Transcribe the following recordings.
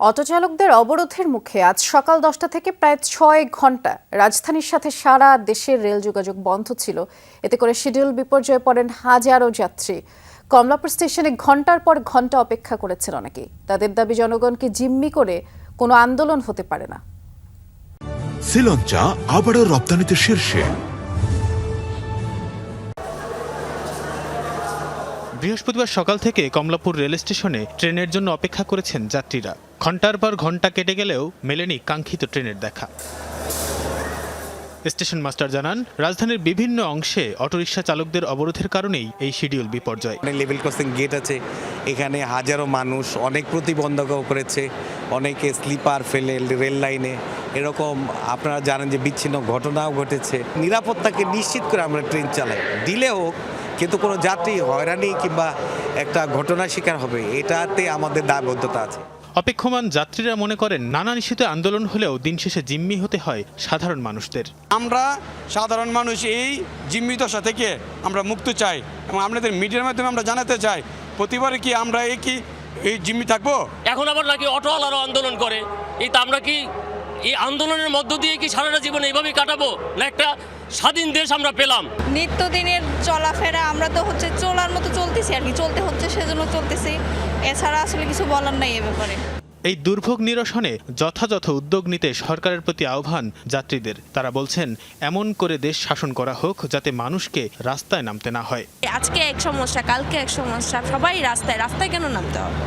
অটোচালকদের অবরোধের মুখে আজ সকাল দশটা থেকে প্রায় ছয় ঘণ্টা রাজধানীর সাথে সারা দেশের রেল যোগাযোগ বন্ধ ছিল। এতে করে শিডিউল বিপর্যয়ে পড়েন হাজারো যাত্রী। কমলাপুর স্টেশনে ঘণ্টার পর ঘণ্টা অপেক্ষা করেছেন অনেকে তাদের দাবি জনগণকে জিম্মি করে কোনো আন্দোলন হতে পারে না। আবারও রপ্তানিতে শীর্ষে। বৃহস্পতিবার সকাল থেকে কমলাপুর রেল স্টেশনে ট্রেনের জন্য অপেক্ষা করেছেন যাত্রীরা। ঘণ্টার পর ঘণ্টা কেটে গেলেও মেলেনি কাঙ্ক্ষিত ট্রেনের দেখা। স্টেশন মাস্টার জানান, রাজধানীর বিভিন্ন অংশে অটোরিকশা চালকদের অবরোধের কারণেই এই শিডিউল বিপর্যয়। লেভেল ক্রসিং গেট আছে, এখানে হাজারো মানুষ, অনেক প্রতিবন্ধকও করেছে, অনেকে স্লিপার ফেলে রেল লাইনে এরকম আপনারা জানেন যে বিচ্ছিন্ন ঘটনাও ঘটেছে। নিরাপত্তাকে নিশ্চিত করে আমরা ট্রেন চালাই। দিলে হোক, কিন্তু কোনো যাত্রী হয়রানি কিংবা একটা ঘটনার শিকার হবে, এটাতে আমাদের দায়বদ্ধতা আছে। অপেক্ষমান যাত্রীরা মনে করেন নানা নিশ্চিত আন্দোলন হলেও দিন শেষে জিম্মি হতে হয় সাধারণ মানুষদের। আমরা সাধারণ মানুষ এই জিম্মি দশা থেকে আমরা মুক্ত চাই এবং আপনাদের মিডিয়ার মাধ্যমে আমরা জানাতে চাই প্রতিবারে কি আমরা এই কি এই জিম্মি থাকব? এখন আবার নাকি অটোওয়ালারও আন্দোলন করে। এই তো আমরা কি এই আন্দোলনের মধ্য দিয়ে কি সারাটা জীবন এইভাবেই কাটাবো? না একটা স্বাধীন দেশ আমরা পেলাম। নিত্যদিনের চলাফেরা আমরা তো হচ্ছে চলার মতো চলতেছি আর কি চলতে হচ্ছে সেজন্য চলতেছি। এছাড়া আসলে কিছু বলার নাই এ ব্যাপারে। এই দুর্ভোগ নিরসনে যথাযথ উদ্যোগ নিতে সরকারের প্রতি আহ্বান যাত্রীদের। তারা বলছেন এমন করে দেশ শাসন করা হোক যাতে মানুষকে রাস্তায় নামতে না হয়। আজকে এক সমস্যা কালকে এক সমস্যা সবাই রাস্তায় রাস্তায় কেন নামতে হবে?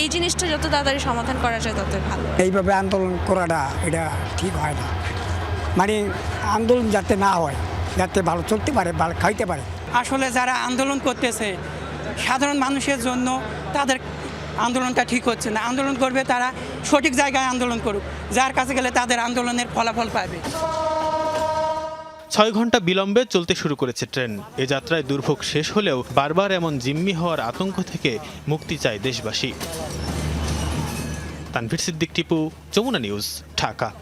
এই জিনিসটা যত তাড়াতাড়ি সমাধান করা যায় তত ভালো। এইভাবে আন্দোলন করাটা এটা ঠিক হয় না। মানে আন্দোলন যাতে না হয় যাতে ভালো চলতে পারে ভালো খাইতে পারে। আসলে যারা আন্দোলন করতেছে সাধারণ মানুষের জন্য তাদের আন্দোলনটা ঠিক হচ্ছে না। আন্দোলন করবে তারা সঠিক জায়গায় আন্দোলন করুক। যার কাছে গেলে তাদের আন্দোলনের ফলাফল পাবে। ছয় ঘণ্টা বিলম্বে চলতে শুরু করেছে ট্রেন। এ যাত্রায় দুর্ভোগ শেষ হলেও বারবার এমন জিম্মি হওয়ার আতঙ্ক থেকে মুক্তি চায় দেশবাসী। তানভীর সিদ্দিক টিপু, যমুনা নিউজ, ঢাকা।